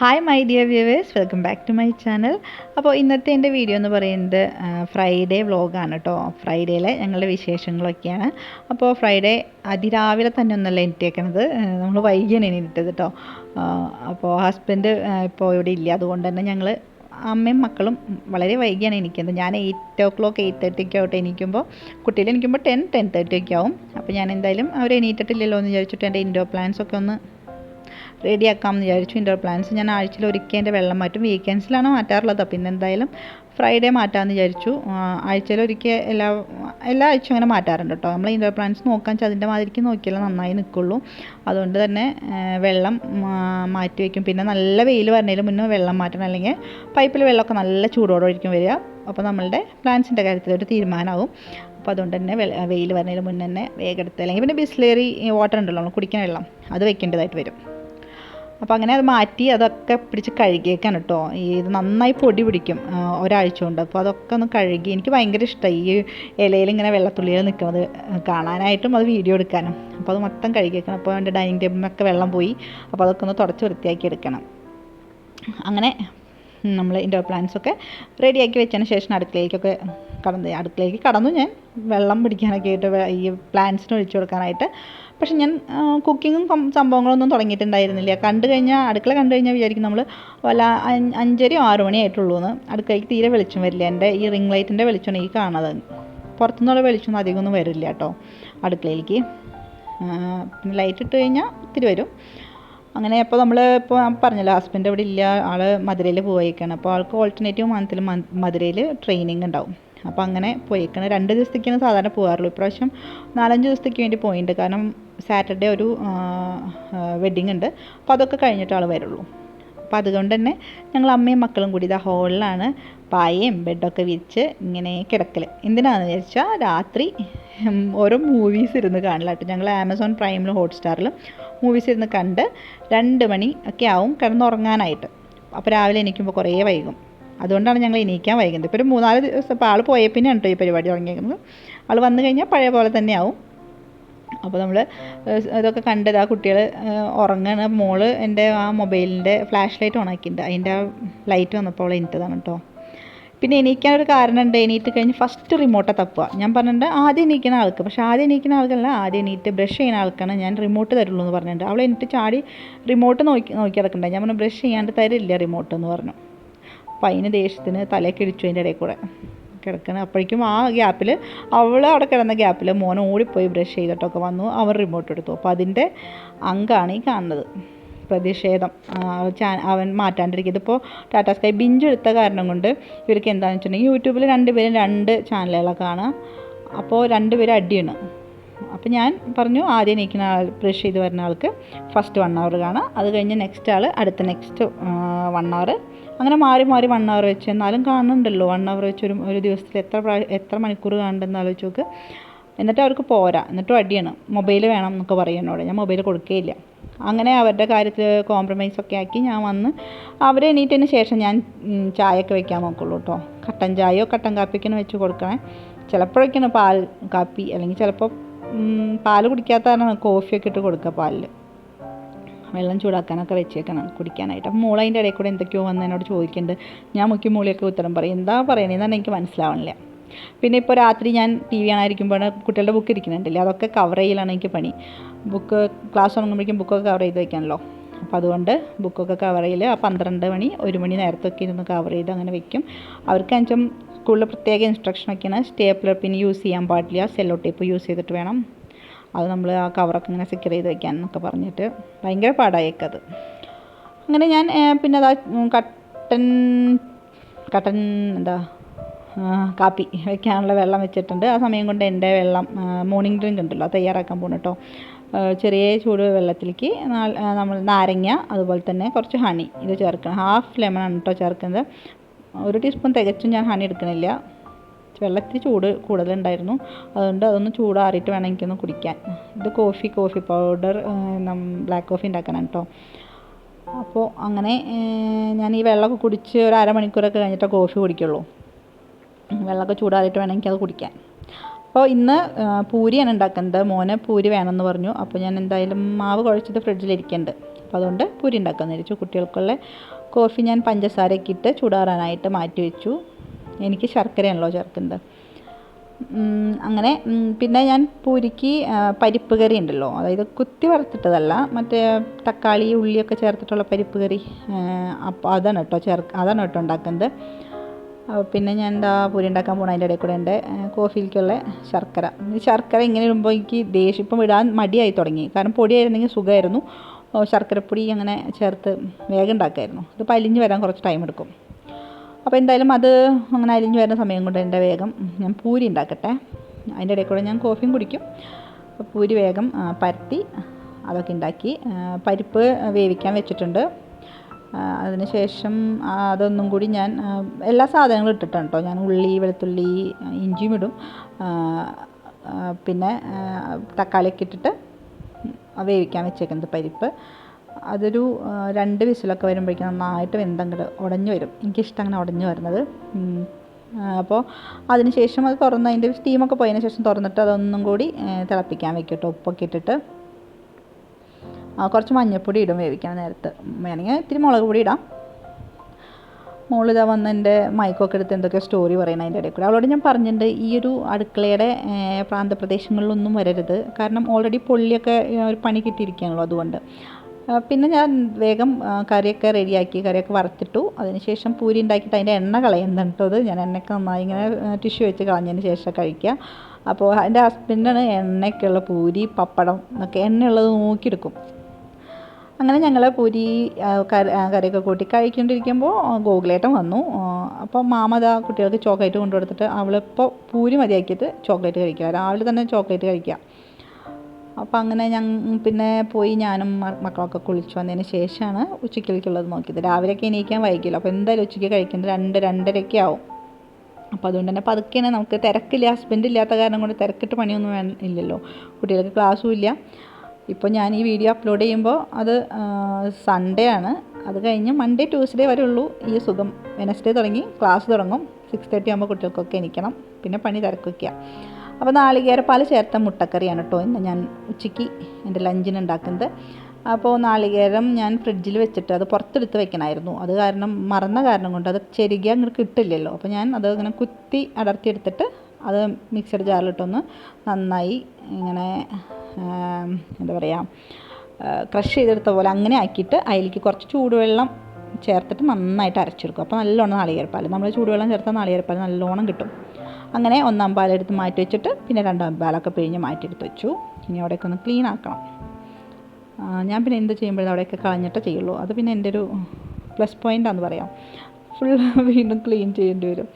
Hi my dear viewers welcome back to my channel അപ്പോൾ ഇന്നത്തെ എന്റെ വീഡിയോ എന്ന് പറയുന്നത് ഫ്രൈഡേ വ്ളോഗാണ് കേട്ടോ ഫ്രൈഡേയിലെ ഞങ്ങളുടെ വിശേഷങ്ങളൊക്കെയാണ്. അപ്പോൾ ഫ്രൈഡേ അതിരാവിലെ തന്നെ ഒന്നല്ല എണീറ്റേക്കണത്? നമ്മൾ വൈകിയാണ് എണീറ്റത് കേട്ടോ അപ്പോൾ ഹസ്ബൻഡ് ഇപ്പോൾ ഇവിടെ ഇല്ല. അതുകൊണ്ട് തന്നെ ഞങ്ങൾ അമ്മയും മക്കളും വളരെ വൈകിയാണ് എനിക്കുന്നത് ഞാൻ എയ്റ്റ് ഓ ക്ലോക്ക് എയ്റ്റ് തേർട്ടിക്ക് ആവട്ടെ എണീക്കുമ്പോൾ കുട്ടിയിൽ എനിക്കുമ്പോൾ ടെൻ ടെൻ തേർട്ടി ഒക്കെ ആവും. അപ്പോൾ ഞാൻ എന്തായാലും അവർ എണീറ്റിട്ടില്ലല്ലോ എന്ന് വിചാരിച്ചിട്ട് എന്റെ ഇൻഡോർ പ്ലാൻസ് ഒക്കെ ഒന്ന് റെഡിയാക്കാമെന്ന് വിചാരിച്ചു. ഇൻഡോർ പ്ലാന്റ്സ് ഞാൻ ആഴ്ചയിൽ ഒരിക്കൽ എന്റെ വെള്ളം മാറ്റും. വീക്കെൻഡ്സിലാണ് മാറ്റാറുള്ളത്. പിന്നെ എന്തായാലും ഫ്രൈഡേ മാറ്റാമെന്ന് വിചാരിച്ചു. ആഴ്ചയിൽ ഒരിക്കൽ എല്ലാ എല്ലാ ആഴ്ചയും അങ്ങനെ മാറ്റാറുണ്ട് കേട്ടോ. നമ്മൾ ഇൻഡോർ പ്ലാന്റ്സ് നോക്കാൻ അതിന്റെ മാതിരിക്ക് നോക്കിയാലേ നന്നായി നിൽക്കുള്ളൂ. അതുകൊണ്ട് തന്നെ വെള്ളം മാറ്റി വയ്ക്കും. പിന്നെ നല്ല വെയിൽ വരണേലും മുന്നേ വെള്ളം മാറ്റണം. അല്ലെങ്കിൽ പൈപ്പിൽ വെള്ളമൊക്കെ നല്ല ചൂടോടായിരിക്കും വരിക. അപ്പോൾ നമ്മളുടെ പ്ലാന്റ്സിന്റെ കാര്യത്തിൽ ഒരു തീരുമാനമാവും. അപ്പോൾ അതുകൊണ്ട് തന്നെ വെയിൽ വരുന്നതിന് മുന്നേ തന്നെ വേഗം എടുത്ത് അല്ലെങ്കിൽ പിന്നെ ബിസ്ലേറി വാട്ടർ ഉണ്ടല്ലോ നമ്മൾ കുടിക്കുന്ന വെള്ളം അത് വെക്കേണ്ടതായിട്ട് വരും. അപ്പോൾ അങ്ങനെ അത് മാറ്റി അതൊക്കെ പിടിച്ച് കഴുകിയേക്കാണ് കേട്ടോ ഇത് നന്നായി പൊടി പിടിക്കും ഒരാഴ്ച കൊണ്ട്. അപ്പോൾ അതൊക്കെ ഒന്ന് കഴുകി എനിക്ക് ഭയങ്കര ഇഷ്ടമായി ഈ ഇലയിൽ ഇങ്ങനെ വെള്ളത്തുള്ളിയിൽ നിൽക്കുന്നത് കാണാനായിട്ടും അത് വീഡിയോ എടുക്കാനും. അപ്പോൾ അത് മൊത്തം കഴുകിയേക്കണം. അപ്പോൾ എന്റെ ഡൈനിങ് ടേബിളിനൊക്കെ വെള്ളം പോയി. അപ്പോൾ അതൊക്കെ ഒന്ന് തുടച്ച് വൃത്തിയാക്കി എടുക്കണം. അങ്ങനെ നമ്മൾ ഇൻഡോർ പ്ലാന്റ്സൊക്കെ റെഡിയാക്കി വെച്ചതിന് ശേഷം അടുക്കളയിലേക്കൊക്കെ കടന്ന് അടുക്കളയിലേക്ക് കടന്നു ഞാൻ വെള്ളം പിടിക്കാനൊക്കെ ആയിട്ട് ഈ പ്ലാന്റ്സിന് ഒഴിച്ചു കൊടുക്കാനായിട്ട്. പക്ഷെ ഞാൻ കുക്കിങ്ങും സംഭവങ്ങളൊന്നും തുടങ്ങിയിട്ടുണ്ടായിരുന്നില്ല. കണ്ടു കഴിഞ്ഞാൽ അടുക്കള കണ്ടു കഴിഞ്ഞാൽ വിചാരിക്കും നമ്മൾ വല്ല അഞ്ചരയോ ആറു മണിയായിട്ടുള്ളൂ എന്ന് അടുക്കളയ്ക്ക് തീരെ വെളിച്ചം വരില്ല. എന്റെ ഈ റിംഗ് ലൈറ്റിന്റെ വെളിച്ചമാണ് ഈ കാണുന്നത്. പുറത്തുനിന്നുള്ള വെളിച്ചമൊന്നും അധികമൊന്നും വരില്ല കേട്ടോ അടുക്കളയിലേക്ക്. പിന്നെ ലൈറ്റ് ഇട്ട് കഴിഞ്ഞാൽ ഒത്തിരി വരും. അങ്ങനെ അപ്പോൾ നമ്മൾ ഇപ്പോൾ പറഞ്ഞല്ലോ ഹസ്ബൻഡ് ഇവിടെ ഇല്ല ആൾ മധുരയിൽ പോയേക്കാണ്. അപ്പോൾ ആൾക്ക് ഓൾട്ടർനേറ്റീവ് മന്തിൽ മധുരയിൽ ട്രെയിനിങ് ഉണ്ടാവും. അപ്പോൾ അങ്ങനെ പോയേക്കാണ്. രണ്ട് ദിവസത്തേക്കാണ് സാധാരണ പോകാറുള്ളൂ ഇപ്രാവശ്യം നാലഞ്ച് ദിവസത്തേക്ക് വേണ്ടി പോയിട്ടുണ്ട് കാരണം സാറ്റർഡേ ഒരു വെഡ്ഡിങ് ഉണ്ട്. അപ്പോൾ അതൊക്കെ കഴിഞ്ഞിട്ട് ആൾ വരുള്ളൂ. അപ്പോൾ അതുകൊണ്ട് തന്നെ ഞങ്ങൾ അമ്മയും മക്കളും കൂടി ഇതാ ഹോളിലാണ് പായയും ബെഡൊക്കെ വിരിച്ച് ഇങ്ങനെ കിടക്കൽ എന്തിനാണെന്ന് വെച്ചാൽ രാത്രി ഓരോ മൂവീസ് ഇരുന്ന് കാണില്ലാട്ടോ ഞങ്ങൾ ആമസോൺ പ്രൈമിലും ഹോട്ട്സ്റ്റാറിലും മൂവീസ് ഇരുന്ന് കണ്ട് രണ്ട് മണി ഒക്കെ ആവും കിടന്നുറങ്ങാനായിട്ട്. അപ്പോൾ രാവിലെ എണീക്കുമ്പോൾ കുറേ വൈകും. അതുകൊണ്ടാണ് ഞങ്ങൾ എണീക്കാൻ വൈകുന്നത്. ഇപ്പോൾ ഒരു മൂന്നാൽ ദിവസം ഇപ്പോൾ ആൾ പോയ പിന്നെ കേട്ടോ ഈ പരിപാടി തുടങ്ങിയിരിക്കുന്നത് ആൾ വന്നു കഴിഞ്ഞാൽ പഴയ പോലെ തന്നെയാവും അപ്പോൾ നമ്മൾ അതൊക്കെ കണ്ടത് ആ കുട്ടികൾ ഉറങ്ങണ. മോൾ എന്റെ ആ മൊബൈലിന്റെ ഫ്ലാഷ് ലൈറ്റ് ഓൺ ആക്കിയിട്ടുണ്ട്. അതിന്റെ ആ ലൈറ്റ് വന്നപ്പോൾ അവൾ കേട്ടോ. പിന്നെ ഒരു കാരണമുണ്ട് എണീറ്റ് കഴിഞ്ഞ് ഫസ്റ്റ് റിമോട്ടാണ് തപ്പുക. ഞാൻ പറഞ്ഞിട്ടുണ്ട് ആദ്യം എണീക്കുന്ന ആൾക്ക്. പക്ഷേ ആദ്യം എണീക്കുന്ന ആൾക്കല്ല ആദ്യം എണീറ്റ് ബ്രഷ് ചെയ്യുന്ന ആൾക്കാണ് ഞാൻ റിമോട്ട് തരുള്ളൂ എന്ന് പറഞ്ഞിട്ടുണ്ട്. അവൾ എന്നിട്ട് ചാടി റിമോട്ട് നോക്കി നോക്കി കിടക്കണ്ടേ ഞാൻ പറഞ്ഞു ബ്രഷ് ചെയ്യാണ്ട് തരില്ല റിമോട്ട് എന്ന് പറഞ്ഞു. അപ്പോൾ അതിന് ദേഷ്യത്തിന് തലയൊക്കെ ഇടിച്ചു അതിന്റെ ഇടയിൽ കൂടെ. കിടക്കണം. അപ്പോഴേക്കും ആ ഗ്യാപ്പിൽ അവൾ അവിടെ കിടന്ന ഗ്യാപ്പിൽ മോൻ ഓടിപ്പോയി ബ്രഷ് ചെയ്തിട്ടൊക്കെ വന്നു. അവൻ റിമോട്ട് എടുത്തു. അപ്പോൾ അതിന്റെ അങ്കാണ് ഈ കാണുന്നത്. പ്രതിഷേധം. അവൻ മാറ്റാണ്ടിരിക്കും ഇതിപ്പോൾ ടാറ്റാ സ്കൈ ബിഞ്ച് എടുത്ത കാരണം കൊണ്ട് ഇവർക്ക് എന്താണെന്ന് വെച്ചിട്ടുണ്ടെങ്കിൽ യൂട്യൂബിൽ രണ്ടുപേരും രണ്ട് ചാനലുകളൊക്കെ കാണാം. അപ്പോൾ രണ്ടുപേരും അടിയാണ്. അപ്പോൾ ഞാൻ പറഞ്ഞു ആദ്യം നിൽക്കുന്ന ആൾ ബ്രഷ് ചെയ്ത് വരുന്ന ആൾക്ക് ഫസ്റ്റ് വൺ അവർ കാണാം. അത് കഴിഞ്ഞ് നെക്സ്റ്റ് ആൾ അടുത്ത നെക്സ്റ്റ് വൺ അവർ അങ്ങനെ മാറി മാറി വൺ അവർ വെച്ച്. എന്നാലും കാണുന്നുണ്ടല്ലോ വൺ അവർ വെച്ച് ഒരു ഒരു ദിവസത്തിൽ എത്ര എത്ര മണിക്കൂർ കാണണ്ടെന്ന് ആലോചിച്ച് നോക്ക്. എന്നിട്ട് അവർക്ക് പോരാ. എന്നിട്ടും അടിയാണ്. മൊബൈൽ വേണം എന്നൊക്കെ പറയുന്നോടെ ഞാൻ മൊബൈൽ കൊടുക്കുകയില്ല അങ്ങനെ അവരുടെ കാര്യത്തിൽ കോംപ്രമൈസ് ഒക്കെ ആക്കി ഞാൻ വന്ന് അവർ എണീറ്റതിന് ശേഷം ഞാൻ ചായയൊക്കെ വെക്കാൻ നോക്കുള്ളൂ കേട്ടോ കട്ടൻ ചായയോ കട്ടൻ കാപ്പിക്കൊന്ന് വെച്ച് കൊടുക്കണേ. ചിലപ്പോഴൊക്കെയാണ് പാൽ കാപ്പി അല്ലെങ്കിൽ ചിലപ്പോൾ പാൽ കുടിക്കാത്ത കാരണം കോഫിയൊക്കെ ഇട്ട് കൊടുക്കുക പാലിൽ വെള്ളം ചൂടാക്കാനൊക്കെ വെച്ചേക്കണം കുടിക്കാനായിട്ട്. അപ്പോൾ മോൾ അതിന്റെ ഇടയിൽ കൂടെ എന്തൊക്കെയോ വന്ന് എന്നോട് ചോദിക്കുന്നുണ്ട്. ഞാൻ മുക്കി മൂളിയൊക്കെ ഉത്തരം പറയും. എന്താ പറയണതെന്നാണ് എനിക്ക് മനസ്സിലാവണില്ല. പിന്നെ ഇപ്പോൾ രാത്രി ഞാൻ ടി വി ആണായിരിക്കുമ്പോൾ കുട്ടികളുടെ ബുക്ക് ഇരിക്കുന്നുണ്ടല്ലേ? അതൊക്കെ കവർ ചെയ്യലാണ് എനിക്ക് പണി. ബുക്ക് ക്ലാസ് തുടങ്ങുമ്പോഴേക്കും ബുക്കൊക്കെ കവർ ചെയ്ത് വെക്കാനല്ലോ അപ്പോൾ അതുകൊണ്ട് ബുക്കൊക്കെ കവർ ചെയ്യൽ ആ പന്ത്രണ്ട് മണി ഒരു മണി നേരത്തൊക്കെ ഇരുന്ന് കവർ ചെയ്ത് അങ്ങനെ വെക്കും. അവർക്ക് അഞ്ചും സ്കൂളിൽ പ്രത്യേക ഇൻസ്ട്രക്ഷനൊക്കെയാണ് സ്റ്റേപ്ലർ പിന്നെ യൂസ് ചെയ്യാൻ പാടില്ല. സെല്ലോ ടേപ്പ് യൂസ് ചെയ്തിട്ട് വേണം. അത് നമ്മൾ ആ കവറൊക്കെ ഇങ്ങനെ സെക്യൂർ ചെയ്ത് വെക്കാൻ എന്നൊക്കെ പറഞ്ഞിട്ട് ഭയങ്കര പാടായേക്കത്. അങ്ങനെ ഞാൻ പിന്നെ അതാ കട്ടൻ കട്ടൻ എന്താ കാപ്പി വെക്കാനുള്ള വെള്ളം വെച്ചിട്ടുണ്ട്. ആ സമയം കൊണ്ട് എന്റെ വെള്ളം മോർണിംഗ് ഡ്രിങ്ക് ഉണ്ടല്ലോ തയ്യാറാക്കാൻ പോകണം കേട്ടോ ചെറിയ ചൂട് വെള്ളത്തിലേക്ക് നമ്മൾ നാരങ്ങ അതുപോലെ തന്നെ കുറച്ച് ഹണി ഇത് ചേർക്കണം. ഹാഫ് ലെമൺ ആണ് കേട്ടോ ചേർക്കുന്നത്. ഒരു ടീസ്പൂൺ തികച്ചും ഞാൻ ഹണി എടുക്കണില്ല. വെള്ളത്തിൽ ചൂട് കൂടുതലുണ്ടായിരുന്നു. അതുകൊണ്ട് അതൊന്ന് ചൂടാറിയിട്ട് വേണം എനിക്കൊന്ന് കുടിക്കാൻ. ഇത് കോഫി കോഫി പൗഡർ നം ബ്ലാക്ക് കോഫി ഉണ്ടാക്കാനാണ് കേട്ടോ. അപ്പോൾ അങ്ങനെ ഞാൻ ഈ വെള്ളമൊക്കെ കുടിച്ച് ഒരു അരമണിക്കൂറൊക്കെ കഴിഞ്ഞിട്ട് കോഫി കുടിക്കുള്ളൂ. വെള്ളമൊക്കെ ചൂടാറിയിട്ട് വേണം എനിക്കത് കുടിക്കാൻ. അപ്പോൾ ഇന്ന് പൂരിയാണ് ഉണ്ടാക്കുന്നത് മോന് പൂരി വേണമെന്ന് പറഞ്ഞു. അപ്പോൾ ഞാൻ എന്തായാലും മാവ് കുഴച്ചത് ഫ്രിഡ്ജിലിരിക്കുന്നുണ്ട് അപ്പോൾ അതുകൊണ്ട് പൂരി ഉണ്ടാക്കാമെന്ന് വിചാരിച്ചു. കുട്ടികൾക്കുള്ള കോഫി ഞാൻ പഞ്ചസാരയൊക്കെ ഇട്ട് ചൂടാറാനായിട്ട് മാറ്റി വെച്ചു. എനിക്ക് ശർക്കരയാണല്ലോ ചേർക്കുന്നത്. അങ്ങനെ പിന്നെ ഞാൻ പൂരിക്ക് പരിപ്പ് കറി ഉണ്ടല്ലോ അതായത് കുത്തി വറുത്തിട്ടതല്ല മറ്റേ തക്കാളി ഉള്ളിയൊക്കെ ചേർത്തിട്ടുള്ള പരിപ്പ് കറി അപ്പോൾ അതാണ് കേട്ടോ ചേർ അതാണ് കേട്ടോ ഉണ്ടാക്കുന്നത്. പിന്നെ ഞാൻ എന്താ പൂരി ഉണ്ടാക്കാൻ പോകണം അതിന്റെ ഇടയിൽ കൂടെ എന്റെ കോഫിയിലേക്കുള്ള ശർക്കര. ശർക്കര ഇങ്ങനെ ഇടുമ്പോൾ എനിക്ക് ദേഷ്യം ഇപ്പം ഇടാൻ മടിയായി തുടങ്ങി. കാരണം പൊടിയായിരുന്നെങ്കിൽ സുഖമായിരുന്നു. ശർക്കരപ്പൊടി അങ്ങനെ ചേർത്ത് വേഗം ഉണ്ടാക്കായിരുന്നു. ഇത് പലിഞ്ഞ് വരാൻ കുറച്ച് ടൈം എടുക്കും. അപ്പോൾ എന്തായാലും അത് അങ്ങനെ അരിഞ്ഞു വരുന്ന സമയം കൊണ്ട് എന്റെ വേഗം ഞാൻ പൂരി ഉണ്ടാക്കട്ടെ. അതിന്റെ ഇടയിൽ കൂടെ ഞാൻ കോഫിയും കുടിക്കും. പൂരി വേഗം പരത്തി അതൊക്കെ ഉണ്ടാക്കി. പരിപ്പ് വേവിക്കാൻ വെച്ചിട്ടുണ്ട്. അതിനുശേഷം അതിന് ശേഷം അതൊന്നും കൂടി ഞാൻ എല്ലാ സാധനങ്ങളും ഇട്ടിട്ടാണ് കേട്ടോ. ഞാൻ ഉള്ളി വെളുത്തുള്ളി ഇഞ്ചിയും ഇടും. പിന്നെ തക്കാളിയൊക്കെ ഇട്ടിട്ട് വേവിക്കാൻ വെച്ചേക്കുന്നത് പരിപ്പ്. അതൊരു രണ്ട് വിശലൊക്കെ വരുമ്പോഴേക്കും നന്നായിട്ട് വെന്തങ്ങട് ഉടഞ്ഞു വരും. എനിക്കിഷ്ടം അങ്ങനെ ഉടഞ്ഞു വരുന്നത്. അപ്പോൾ അതിന് ശേഷം അത് തുറന്ന് അതിന്റെ സ്റ്റീമൊക്കെ പോയതിന് ശേഷം തുറന്നിട്ട് അതൊന്നും കൂടി തിളപ്പിക്കാൻ വെക്കും കേട്ടോ ഉപ്പൊക്കെ ഇട്ടിട്ട് കുറച്ച് മഞ്ഞൾപ്പൊടി ഇടും വേവിക്കാൻ നേരത്ത്. വേണമെങ്കിൽ ഇത്തിരി മുളക് പൊടി ഇടാം. മോളിതാ വന്ന് എന്റെ മൈക്കൊക്കെ എടുത്ത് എന്തൊക്കെ സ്റ്റോറി പറയുന്നത് അതിന്റെ ഇടയിൽ കൂടെ. അവളോട് ഞാൻ പറഞ്ഞിട്ടുണ്ട് ഈ ഒരു അടുക്കളയുടെ പ്രാന്തപ്രദേശങ്ങളിലൊന്നും വരരുത്. കാരണം ഓൾറെഡി പൊള്ളിയൊക്കെ ഒരു പണി കിട്ടിയിരിക്കുകയാണല്ലോ അതുകൊണ്ട്. പിന്നെ ഞാൻ വേഗം കറിയൊക്കെ റെഡിയാക്കി കറിയൊക്കെ വറുത്തിട്ടു. അതിനുശേഷം പൂരി ഉണ്ടാക്കിയിട്ട് അതിന്റെ എണ്ണ കളയുന്നുണ്ടത് ഞാൻ എണ്ണയൊക്കെ നന്നായി ഇങ്ങനെ ടിഷ്യൂ വെച്ച് കളഞ്ഞതിന് ശേഷം കഴിക്കുക. അപ്പോൾ എന്റെ ഹസ്ബൻഡാണ് എണ്ണയൊക്കെയുള്ള പൂരി പപ്പടം എന്നൊക്കെ എണ്ണയുള്ളത് നോക്കിയെടുക്കും. അങ്ങനെ ഞങ്ങൾ പൂരി കറി കറിയൊക്കെ കൂട്ടി കഴിക്കൊണ്ടിരിക്കുമ്പോൾ ഗോകുലേട്ടൻ വന്നു. അപ്പോൾ മാമത കുട്ടികൾക്ക് ചോക്ലേറ്റ് കൊണ്ടു കൊടുത്തിട്ട് അവളിപ്പോൾ പൂരി മതിയാക്കിയിട്ട് ചോക്ലേറ്റ് കഴിക്കുക. രാവിലെ തന്നെ ചോക്ലേറ്റ് കഴിക്കുക. അപ്പോൾ അങ്ങനെ ഞങ്ങൾ പിന്നെ പോയി ഞാനും മക്കളൊക്കെ കുളിച്ചു വന്നതിന് ശേഷമാണ് ഉച്ചയ്ക്കിലേക്കുള്ളത് നോക്കിയത്. രാവിലെയൊക്കെ എണീക്കാൻ വൈകില്ല. അപ്പോൾ എന്തായാലും ഉച്ചയ്ക്ക് കഴിക്കുന്നത് രണ്ട് രണ്ടരയൊക്കെ ആവും. അപ്പോൾ അതുകൊണ്ട് തന്നെ പതുക്കെയാണ് നമുക്ക് തിരക്കില്ല. ഹസ്ബൻഡ് ഇല്ലാത്ത കാരണം കൊണ്ട് തിരക്കിട്ട് പണിയൊന്നും വേ ഇല്ലല്ലോ. കുട്ടികൾക്ക് ക്ലാസ്സും ഇല്ല. ഇപ്പോൾ ഞാൻ ഈ വീഡിയോ അപ്ലോഡ് ചെയ്യുമ്പോൾ അത് സൺഡേ ആണ്. അത് കഴിഞ്ഞ് മൺഡേ ട്യൂസ്ഡേ വരെ ഉള്ളൂ ഈ സുഖം. വെനസ്ഡേ തുടങ്ങി. ക്ലാസ് തുടങ്ങും. സിക്സ് തേർട്ടി ആകുമ്പോൾ കുട്ടികൾക്കൊക്കെ എണീക്കണം. പിന്നെ പണി തിരക്കൊക്കെയാണ് അപ്പോൾ നാളികേരപ്പാൽ ചേർത്ത മുട്ടക്കറിയാണ് കേട്ടോ ഇന്ന് ഞാൻ ഉച്ചയ്ക്ക് എന്റെ ലഞ്ചിന് ഉണ്ടാക്കുന്നത്. അപ്പോൾ നാളികേരം ഞാൻ ഫ്രിഡ്ജിൽ വെച്ചിട്ട് അത് പുറത്തെടുത്ത് വെക്കണമായിരുന്നു. അത് കാരണം മറന്ന കാരണം കൊണ്ട് അത് ചെരുകിയാൽ അങ്ങനെ കിട്ടില്ലല്ലോ. അപ്പോൾ ഞാൻ അത് ഇങ്ങനെ കുത്തി അടർത്തിയെടുത്തിട്ട് അത് മിക്സർ ജാറിലിട്ടൊന്ന് നന്നായി ഇങ്ങനെ എന്താ പറയുക ക്രഷ് ചെയ്തെടുത്ത പോലെ അങ്ങനെ ആക്കിയിട്ട് അതിലേക്ക് കുറച്ച് ചൂടുവെള്ളം ചേർത്തിട്ട് നന്നായിട്ട് അരച്ചെടുക്കും. അപ്പോൾ നല്ലോണം നാളികേരപ്പാൽ. നമ്മൾ ചൂടുവെള്ളം ചേർത്താൽ നാളികേരപ്പാൽ നല്ലോണം കിട്ടും. അങ്ങനെ ഒന്നാം പാലെടുത്ത് മാറ്റി വെച്ചിട്ട് പിന്നെ രണ്ടാം പാലൊക്കെ പിഴിഞ്ഞ് മാറ്റിയെടുത്ത് വെച്ചു. ഇനി അവിടെയൊക്കെ ഒന്ന് ക്ലീൻ ആക്കണം. ഞാൻ പിന്നെ എന്ത് ചെയ്യുമ്പോഴും അവിടെയൊക്കെ കളഞ്ഞിട്ടേ ചെയ്യുള്ളൂ. അത് പിന്നെ എന്റെ ഒരു പ്ലസ് പോയിന്റാന്ന് പറയാം. ഫുൾ വീണ്ടും ക്ലീൻ ചെയ്യേണ്ടി വരും.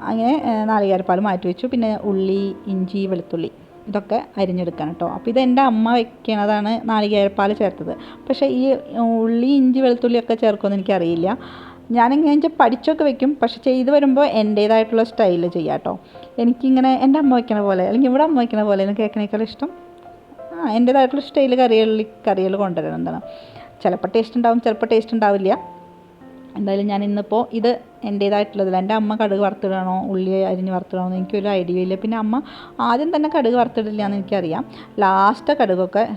അങ്ങനെ നാളികേരപ്പാൽ മാറ്റി വെച്ചു. പിന്നെ ഉള്ളി ഇഞ്ചി വെളുത്തുള്ളി ഇതൊക്കെ അരിഞ്ഞെടുക്കണം കേട്ടോ. അപ്പോൾ ഇത് എന്റെ അമ്മ വെക്കണതാണ് നാളികേരപ്പാൽ ചേർത്തത്. പക്ഷേ ഈ ഉള്ളി ഇഞ്ചി വെളുത്തുള്ളിയൊക്കെ ചേർക്കുമെന്ന് എനിക്കറിയില്ല. ഞാനെങ്ങനെ വെച്ചാൽ പഠിച്ചൊക്കെ വെക്കും. പക്ഷെ ചെയ്ത് വരുമ്പോൾ എന്റേതായിട്ടുള്ള സ്റ്റൈലിൽ ചെയ്യാം കേട്ടോ. എനിക്കിങ്ങനെ എന്റെ അമ്മ വയ്ക്കണ പോലെ അല്ലെങ്കിൽ ഇവിടെ അമ്മ വയ്ക്കണ പോലെ എനിക്ക് കേൾക്കണേക്കാൾ ഇഷ്ടം. ആ എന്റേതായിട്ടുള്ള സ്റ്റൈൽ കറികളിൽ കറികൾ കൊണ്ടുവരണം എന്താണ്. ചിലപ്പോൾ ടേസ്റ്റ് ഉണ്ടാവും ചിലപ്പോൾ ടേസ്റ്റ് ഉണ്ടാവില്ല. എന്തായാലും ഞാൻ ഇന്നിപ്പോൾ ഇത് എന്റേതായിട്ടുള്ളതിൽ എന്റെ അമ്മ കടുക് വറുത്തിടണോ ഉള്ളി അരിഞ്ഞ് വറുത്തിടണോ എന്ന് എനിക്കൊരു ഐഡിയ ഇല്ല. പിന്നെ അമ്മ ആദ്യം തന്നെ കടുക് വറുത്തിടില്ല എന്ന് എനിക്കറിയാം. ലാസ്റ്റ് കടുകൊക്കെ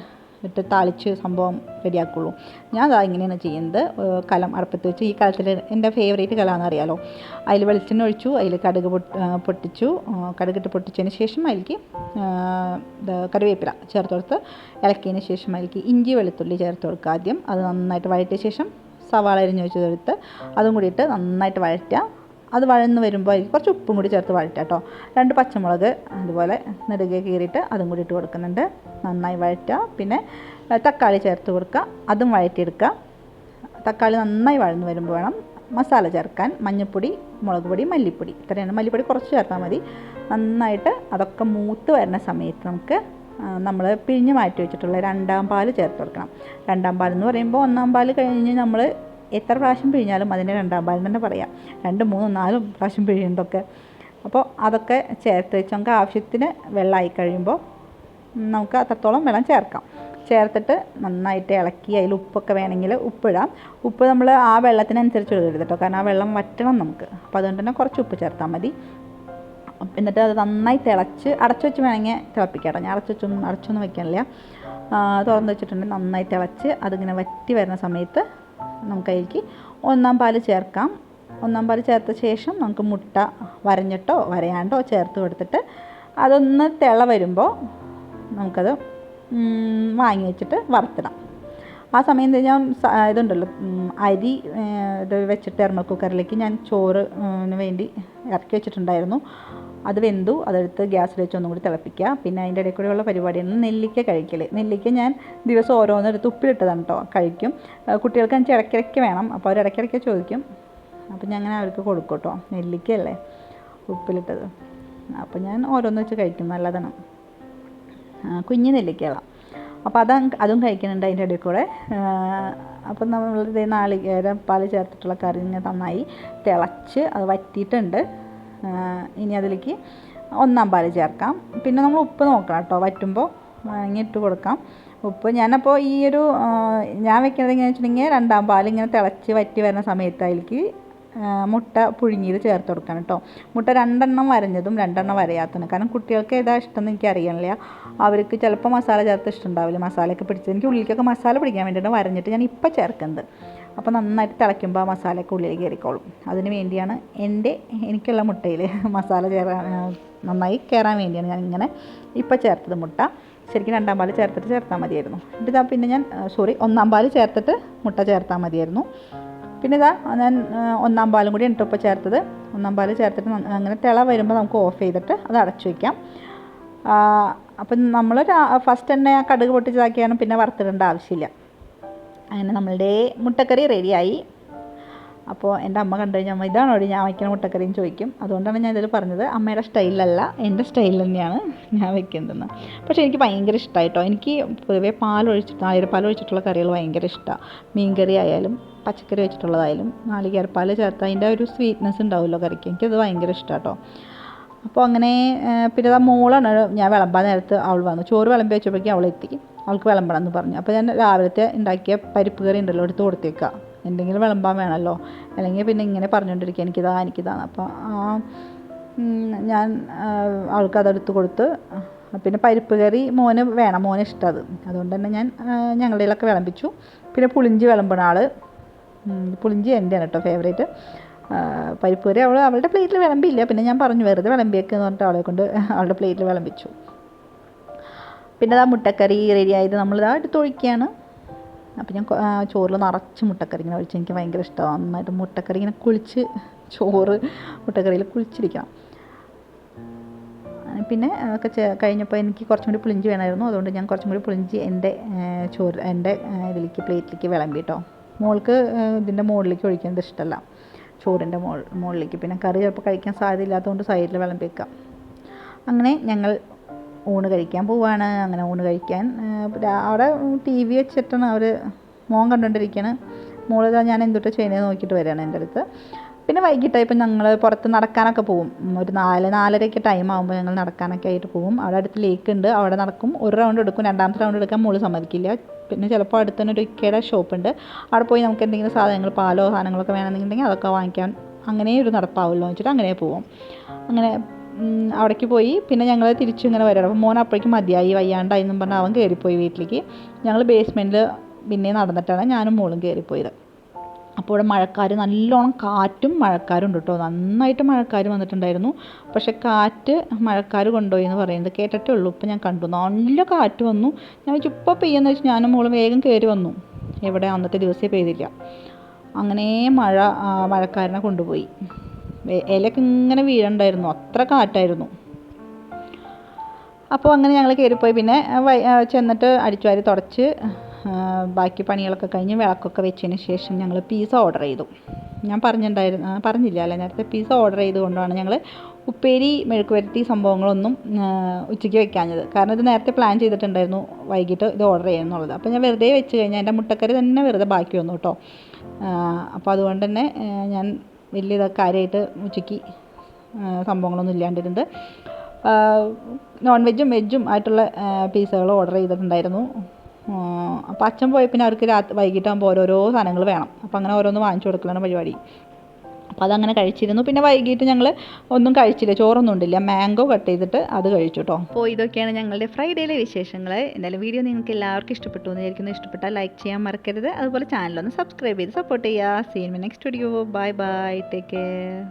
ഇട്ട് താളിച്ച് സംഭവം റെഡിയാക്കുള്ളൂ. ഞാൻ അതാ ഇങ്ങനെയാണ് ചെയ്യുന്നത്. കലം അടുപ്പത്ത് വെച്ച് ഈ കലത്തിൽ എന്റെ ഫേവറേറ്റ് കലമാണെന്ന് അറിയാലോ. അതിൽ വെളിച്ചെണ്ണ ഒഴിച്ചു അതിൽ കടുക് പൊട്ടിച്ചു. കടുകിട്ട് പൊട്ടിച്ചതിന് ശേഷം അതിലേക്ക് കറിവേപ്പില ചേർത്ത് കൊടുത്ത് ഇളക്കിയതിന് ശേഷം അതിലേക്ക് ഇഞ്ചി വെളുത്തുള്ളി ചേർത്ത് കൊടുക്കുക ആദ്യം. അത് നന്നായിട്ട് വഴറ്റിയ ശേഷം സവാള അരിഞ്ഞ് വെച്ച് ചേർത്ത് അതും കൂടിയിട്ട് നന്നായിട്ട് വഴറ്റുക. അത് വഴന്ന് വരുമ്പോൾ അതിൽ കുറച്ച് ഉപ്പും കൂടി ചേർത്ത് വഴറ്റുക കേട്ടോ രണ്ട് പച്ചമുളക് അതുപോലെ നെടുകെ കീറിയിട്ട് അതും കൂടി ഇട്ട് കൊടുക്കുന്നുണ്ട്. നന്നായി വഴറ്റുക. പിന്നെ തക്കാളി ചേർത്ത് കൊടുക്കുക. അതും വഴറ്റിയെടുക്കുക. തക്കാളി നന്നായി വഴന്ന് വരുമ്പോൾ വേണം മസാല ചേർക്കാൻ. മഞ്ഞൾപ്പൊടി മുളക് പൊടി മല്ലിപ്പൊടി. ഇത്രയാണ്. മല്ലിപ്പൊടി കുറച്ച് ചേർത്താൽ മതി. നന്നായിട്ട് അതൊക്കെ മൂത്ത് വരുന്ന സമയത്ത് നമുക്ക് നമ്മൾ പിഴിഞ്ഞ് മാറ്റി വെച്ചിട്ടുള്ള രണ്ടാം പാൽ ചേർത്ത് കൊടുക്കണം. രണ്ടാം പാൽ എന്ന് പറയുമ്പോൾ ഒന്നാം പാൽ കഴിഞ്ഞ് നമ്മൾ എത്ര പ്രാവശ്യം പിഴിഞ്ഞാലും അതിന്റെ രണ്ടാം പാലിന് തന്നെ പറയാം. രണ്ട് മൂന്നും നാലും പ്രാവശ്യം പിഴിയുന്നതൊക്കെ. അപ്പോൾ അതൊക്കെ ചേർത്ത് വെച്ച് നമുക്ക് ആവശ്യത്തിന് വെള്ളമായി കഴിയുമ്പോൾ നമുക്ക് അത്രത്തോളം വെള്ളം ചേർക്കാം. ചേർത്തിട്ട് നന്നായിട്ട് ഇളക്കി അതിൽ ഉപ്പൊക്കെ വേണമെങ്കിൽ ഉപ്പിടാം. ഉപ്പ് നമ്മൾ ആ വെള്ളത്തിനനുസരിച്ച് ഇടരുത് കേട്ടോ. കാരണം ആ വെള്ളം വറ്റണം നമുക്ക്. അപ്പോൾ അതുകൊണ്ട് തന്നെ കുറച്ച് ഉപ്പ് ചേർത്താൽ മതി. എന്നിട്ട് അത് നന്നായി തിളച്ച് അടച്ചു വെച്ച് വേണമെങ്കിൽ തിളപ്പിക്കാം കേട്ടോ. ഞാൻ അടച്ചു വെച്ചൊന്നും അടച്ചൊന്നും വെക്കാനില്ല. തുറന്ന് വെച്ചിട്ടുണ്ടെങ്കിൽ നന്നായി തിളച്ച് അതിങ്ങനെ വറ്റി വരുന്ന സമയത്ത് നമുക്ക് അതിലേക്ക് ഒന്നാം പാൽ ചേർക്കാം. ഒന്നാം പാൽ ചേർത്ത ശേഷം നമുക്ക് മുട്ട വരഞ്ഞിട്ടോ വരയാണ്ടോ ചേർത്ത് കൊടുത്തിട്ട് അതൊന്ന് തിള വരുമ്പോൾ നമുക്കത് വാങ്ങി വെച്ചിട്ട് വറുത്തിടാം. ആ സമയം ഞാൻ ഇതുണ്ടല്ലോ അരി ഇത് വെച്ചിട്ട് എർമൽ കുക്കറിലേക്ക് ഞാൻ ചോറിന് വേണ്ടി ഇറക്കി വെച്ചിട്ടുണ്ടായിരുന്നു. അത് വെന്തു അതെടുത്ത് ഗ്യാസിൽ വെച്ച് ഒന്നും കൂടി തിളപ്പിക്കുക. പിന്നെ അതിന്റെ ഇടയിൽ കൂടെയുള്ള പരിപാടിയാണ് നെല്ലിക്ക കഴിക്കൽ നെല്ലിക്ക ഞാൻ ദിവസം ഓരോന്നെടുത്ത് ഉപ്പിലിട്ടതാണ് കേട്ടോ കഴിക്കും. കുട്ടികൾക്ക് എനിക്ക് ഇടയ്ക്കിടയ്ക്ക് വേണം. അപ്പോൾ അവർ ഇടയ്ക്കിടയ്ക്ക് ചോദിക്കും. അപ്പോൾ ഞാൻ അങ്ങനെ അവർക്ക് കൊടുക്കും കേട്ടോ നെല്ലിക്കയല്ലേ ഉപ്പിലിട്ടത്. അപ്പോൾ ഞാൻ ഓരോന്ന് വെച്ച് കഴിക്കും നല്ലതാണ്. കുഞ്ഞു നെല്ലിക്കകളാണ് അപ്പോൾ അത് അതും കഴിക്കുന്നുണ്ട് അതിന്റെ ഇടയിൽ കൂടെ അപ്പം നമ്മളിത് നാളികേരം പാൽ ചേർത്തിട്ടുള്ള കറി ഇങ്ങനെ നന്നായി തിളച്ച് അത് വറ്റിയിട്ടുണ്ട്. ഇനി അതിലേക്ക് ഒന്നാം പാൽ ചേർക്കാം. പിന്നെ നമ്മൾ ഉപ്പ് നോക്കണം കേട്ടോ. വറ്റുമ്പോൾ ഇട്ട് കൊടുക്കാം. ഉപ്പ് ഞാനപ്പോൾ ഈ ഒരു ഞാൻ വെക്കുന്നത് എങ്ങനെയാണെന്ന് വെച്ചിട്ടുണ്ടെങ്കിൽ രണ്ടാം പാൽ ഇങ്ങനെ തിളച്ച് വറ്റി വരുന്ന സമയത്ത് മുട്ട പുഴുങ്ങിയത് ചേർത്ത് കൊടുക്കണം കേട്ടോ. മുട്ട രണ്ടെണ്ണം വരഞ്ഞതും രണ്ടെണ്ണം വരയാത്തതും. കാരണം കുട്ടികൾക്ക് ഏതാ ഇഷ്ടം എന്ന് എനിക്ക് അറിയണില്ല. അവർക്ക് ചിലപ്പോൾ മസാല ചേർത്ത് ഇഷ്ടമുണ്ടാവില്ല. മസാലയൊക്കെ പിടിച്ചത് എനിക്ക് ഉള്ളിലേക്കൊക്കെ മസാല പിടിക്കാൻ വേണ്ടിയിട്ട് വരഞ്ഞിട്ട് ഞാൻ ഇപ്പം ചേർക്കുന്നത്. അപ്പോൾ നന്നായിട്ട് തിളയ്ക്കുമ്പോൾ ആ മസാലയൊക്കെ ഉള്ളിലേക്ക് കയറിക്കോളും അതിന് വേണ്ടിയാണ് എന്റെ എനിക്കുള്ള മുട്ടയിൽ മസാല ചേരാൻ നന്നായി കയറാൻ വേണ്ടിയാണ് ഞാൻ ഇങ്ങനെ ഇപ്പോൾ ചേർത്തത് മുട്ട. ശരിക്കും രണ്ടാം പാൽ ചേർത്തിട്ട് ചേർത്താൽ മതിയായിരുന്നു. എന്നിട്ട് പിന്നെ ഞാൻ സോറി ഒന്നാം പാൽ ചേർത്തിട്ട് മുട്ട ചേർത്താൽ മതിയായിരുന്നു. പിന്നെ ഇതാ ഞാൻ ഒന്നാം പാലും കൂടി ഇപ്പോൾ ചേർത്തത്. ഒന്നാം പാൽ ചേർത്തിട്ട് അങ്ങനെ തിള വരുമ്പോൾ നമുക്ക് ഓഫ് ചെയ്തിട്ട് അത് അടച്ചു വയ്ക്കാം അപ്പം നമ്മൾ ഫസ്റ്റ് തന്നെ കടുക് പൊട്ടിച്ചതാക്കിയാണ് പിന്നെ വറുത്തിടേണ്ട ആവശ്യമില്ല. അങ്ങനെ നമ്മളുടെ മുട്ടക്കറി റെഡിയായി. അപ്പോൾ എന്റെ അമ്മ കണ്ടു കഴിഞ്ഞാൽ അമ്മ ഇതാണോ ഞാൻ വയ്ക്കുന്ന മുട്ടക്കറി? എന്ന് ചോദിക്കും. അതുകൊണ്ടാണ് ഞാൻ ഇതിൽ പറഞ്ഞത്. അമ്മയുടെ സ്റ്റൈലല്ല എന്റെ സ്റ്റൈൽ തന്നെയാണ് ഞാൻ വെക്കുന്നതെന്ന് പക്ഷേ എനിക്ക് ഭയങ്കര ഇഷ്ടമായിട്ടോ എനിക്ക് പൊതുവേ പാലൊഴിച്ചിട്ട് നാളികേരപ്പാൽ ഒഴിച്ചിട്ടുള്ള കറികൾ ഭയങ്കര ഇഷ്ടമാണ് മീൻകറി ആയാലും പച്ചക്കറി വെച്ചിട്ടുള്ളതായാലും നാളികേരപ്പാൽ ചേർത്ത് അതിന്റെ ഒരു സ്വീറ്റ്നെസ് ഉണ്ടാവുമല്ലോ കറിക്ക്. എനിക്കത് ഭയങ്കര ഇഷ്ടമാട്ടോ അപ്പോൾ അങ്ങനെ പിന്നെ മോളാണ്. ഞാൻ വിളമ്പാൻ നേരത്ത് അവൾ വന്നു. ചോറ് വിളമ്പി വെച്ചപ്പോഴേക്കും അവൾ എത്തി. അവൾക്ക് വിളമ്പണം എന്ന് പറഞ്ഞു. അപ്പോൾ ഞാൻ രാവിലത്തെ ഉണ്ടാക്കിയ പരിപ്പ് കറി ഉണ്ടല്ലോ എടുത്ത് കൊടുത്തേക്കാം എന്തെങ്കിലും വിളമ്പാൻ വേണമല്ലോ. അല്ലെങ്കിൽ പിന്നെ ഇങ്ങനെ പറഞ്ഞുകൊണ്ടിരിക്കുക എനിക്കിതാ എനിക്കിതാണ് അപ്പോൾ ആ ഞാൻ അവൾക്ക് അതെടുത്ത് കൊടുത്ത് പിന്നെ പരിപ്പ് കറി മോന് വേണം മോന് ഇഷ്ടം അത്. അതുകൊണ്ട് തന്നെ ഞാൻ ആ, ഞങ്ങളുടെ ഇതിലൊക്കെ വിളമ്പിച്ചു. പിന്നെ പുളിഞ്ചി വിളമ്പണ ആൾ പുളിഞ്ചി എന്റെയാണ് കേട്ടോ ഫേവറേറ്റ് പരിപ്പ് കറി അവൾ അവളുടെ പ്ലേറ്റിൽ വിളമ്പിയില്ല. പിന്നെ ഞാൻ പറഞ്ഞു വെറുതെ വിളമ്പിയേക്കെന്ന് പറഞ്ഞിട്ട് അവളെ കൊണ്ട് അവളുടെ പ്ലേറ്റിൽ വിളമ്പിച്ചു. പിന്നെ ആ മുട്ടക്കറി റെഡി ആയത് നമ്മളിതാ എടുത്ത് ഒഴിക്കുകയാണ് അപ്പോൾ ഞാൻ ചോറിൽ നിറച്ച് മുട്ടക്കറി ഇങ്ങനെ ഒഴിച്ച് എനിക്ക് ഭയങ്കര ഇഷ്ടമാണ് നന്നായിട്ട് മുട്ടക്കറി ഇങ്ങനെ കുളിച്ച് ചോറ് മുട്ടക്കറിയിൽ കുളിച്ചിരിക്കണം. പിന്നെ ഒക്കെ കഴിഞ്ഞപ്പോൾ എനിക്ക് കുറച്ചും കൂടി പുളിഞ്ചി വേണമായിരുന്നു. അതുകൊണ്ട് ഞാൻ കുറച്ചും കൂടി പുളിഞ്ചി എന്റെ ചോറ് എന്റെ ഇതിലേക്ക് പ്ലേറ്റിലേക്ക് വിളമ്പി കേട്ടോ മോൾക്ക് ഇതിന്റെ മുകളിലേക്ക് ഒഴിക്കുന്നത് ഇഷ്ടമല്ല ചോറിന്റെ മോൾ മുകളിലേക്ക് പിന്നെ കറി ചിലപ്പോൾ കഴിക്കാൻ സാധ്യതയില്ലാത്തതുകൊണ്ട് സൈഡിൽ വിളമ്പി വെക്കാം അങ്ങനെ ഞങ്ങൾ ഊണ് കഴിക്കാൻ പോവാണ്. അങ്ങനെ ഊണ് കഴിക്കാൻ അവിടെ ടി വി വെച്ചിട്ടാണ് അവർ മോൻ കണ്ടുകൊണ്ടിരിക്കുകയാണ് മോളിതാ ഞാൻ എന്തൊട്ട് ചെയ്യുന്നത് നോക്കിയിട്ട് വരികയാണ് എന്റെ അടുത്ത്. പിന്നെ വൈകിട്ടായപ്പോൾ ഞങ്ങൾ പുറത്ത് നടക്കാനൊക്കെ പോകും ഒരു നാല് നാലരയ്ക്ക് ടൈം ആകുമ്പോൾ ഞങ്ങൾ നടക്കാനൊക്കെ ആയിട്ട് പോകും അവിടെ അടുത്ത് ലേക്ക് ഉണ്ട്. അവിടെ നടക്കും. ഒരു റൗണ്ട് എടുക്കും. രണ്ടാമത്തെ റൗണ്ട് എടുക്കാൻ മോൾ സമ്മതിക്കില്ല. പിന്നെ ചിലപ്പോൾ അടുത്ത് തന്നെ ഒരു ഇക്കയുടെ ഷോപ്പുണ്ട് അവിടെ പോയി നമുക്ക് എന്തെങ്കിലും സാധനങ്ങൾ പാലോ സാധനങ്ങളൊക്കെ വേണമെന്നുണ്ടെങ്കിൽ അതൊക്കെ വാങ്ങിക്കാൻ അങ്ങനെ ഒരു നടപ്പാവുമല്ലോ എന്ന് വെച്ചിട്ട് അങ്ങനെ പോവും. അങ്ങനെ അവിടേക്ക് പോയി. പിന്നെ ഞങ്ങൾ തിരിച്ചു ഇങ്ങനെ വരണം. അപ്പോൾ മോൻ അപ്പോഴേക്കും മതിയായി വയ്യാണ്ടായി എന്നും പറഞ്ഞ് അവൻ കയറിപ്പോയി വീട്ടിലേക്ക്. ഞങ്ങൾ ബേസ്മെന്റിൽ പിന്നെ നടന്നിട്ടാണ് ഞാനും മോളും കയറിപ്പോയത് അപ്പോൾ ഇവിടെ മഴക്കാർ നല്ലോണം കാറ്റും മഴക്കാരും ഉണ്ട് കേട്ടോ നന്നായിട്ട് മഴക്കാർ വന്നിട്ടുണ്ടായിരുന്നു. പക്ഷേ കാറ്റ് മഴക്കാർ കൊണ്ടുപോയി എന്ന് പറയുന്നത് കേട്ടിട്ടേ ഉള്ളൂ. ഇപ്പം ഞാൻ കണ്ടു. നല്ല കാറ്റ് വന്നു. ഞാൻ വെച്ചു ഇപ്പോൾ പെയ്യെന്ന് വെച്ച് ഞാനും മോളും വേഗം കയറി വന്നു. എവിടെ അന്നത്തെ ദിവസമേ പെയ്തില്ല. അങ്ങനെ മഴ മഴക്കാരനെ കൊണ്ടുപോയി. ഇലയൊക്കെ ഇങ്ങനെ വീഴണ്ടായിരുന്നു. അത്ര കാറ്റായിരുന്നു. അപ്പോൾ അങ്ങനെ ഞങ്ങൾ കയറിപ്പോയി. പിന്നെ ചെന്നിട്ട് അടിച്ചുവാരി തുടച്ച് ബാക്കി പണികളൊക്കെ കഴിഞ്ഞ് വിളക്കൊക്കെ വെച്ചതിന് ശേഷം ഞങ്ങൾ പീസ ഓർഡർ ചെയ്തു. ഞാൻ പറഞ്ഞിട്ടുണ്ടായിരുന്നു പറഞ്ഞില്ല? അല്ലേ? നേരത്തെ പീസ ഓർഡർ ചെയ്തുകൊണ്ടാണ് ഞങ്ങൾ ഉപ്പേരി മെഴുക്ക് വരട്ടി സംഭവങ്ങളൊന്നും ഉച്ചയ്ക്ക് വെക്കാഞ്ഞത്. കാരണം ഇത് നേരത്തെ പ്ലാൻ ചെയ്തിട്ടുണ്ടായിരുന്നു വൈകിട്ട് ഇത് ഓർഡർ ചെയ്യുന്നുള്ളത് അപ്പോൾ ഞാൻ വെറുതെ വെച്ച് കഴിഞ്ഞാൽ എന്റെ മുട്ടക്കറി തന്നെ വെറുതെ ബാക്കി വന്നു കേട്ടോ. അപ്പോൾ അതുകൊണ്ട് തന്നെ ഞാൻ വലിയ ഇതൊക്കെ കാര്യമായിട്ട് ഉച്ചയ്ക്ക് സംഭവങ്ങളൊന്നും ഇല്ലാണ്ടിരുന്നത്. നോൺ വെജും വെജും ആയിട്ടുള്ള പീസുകൾ ഓർഡർ ചെയ്തിട്ടുണ്ടായിരുന്നു. അപ്പോൾ അച്ഛൻ പോയ പിന്നെ അവർക്ക് രാത്രി വൈകിട്ടാകുമ്പോൾ ഓരോരോ സാധനങ്ങൾ വേണം. അപ്പോൾ അങ്ങനെ ഓരോന്ന് വാങ്ങിച്ചു കൊടുക്കലാണ് പരിപാടി. അപ്പോൾ അതങ്ങനെ കഴിച്ചിരുന്നു. പിന്നെ വൈകിട്ട് ഞങ്ങൾ ഒന്നും കഴിച്ചില്ല. ചോറൊന്നും ഉണ്ടില്ല. മാംഗോ കട്ട് ചെയ്തിട്ട് അത് കഴിച്ചു കേട്ടോ അപ്പോൾ ഇതൊക്കെയാണ് ഞങ്ങളുടെ ഫ്രൈഡേയിലെ വിശേഷങ്ങൾ എന്തായാലും വീഡിയോ നിങ്ങൾക്ക് എല്ലാവർക്കും ഇഷ്ടപ്പെട്ടു എന്ന് വിചാരിക്കുന്നു. ഇഷ്ടപ്പെട്ടാൽ ലൈക്ക് ചെയ്യാൻ മറക്കരുത്. അതുപോലെ ചാനലൊന്ന് സബ്സ്ക്രൈബ് ചെയ്ത് സപ്പോർട്ട് ചെയ്യുക. See in next video bye bye take care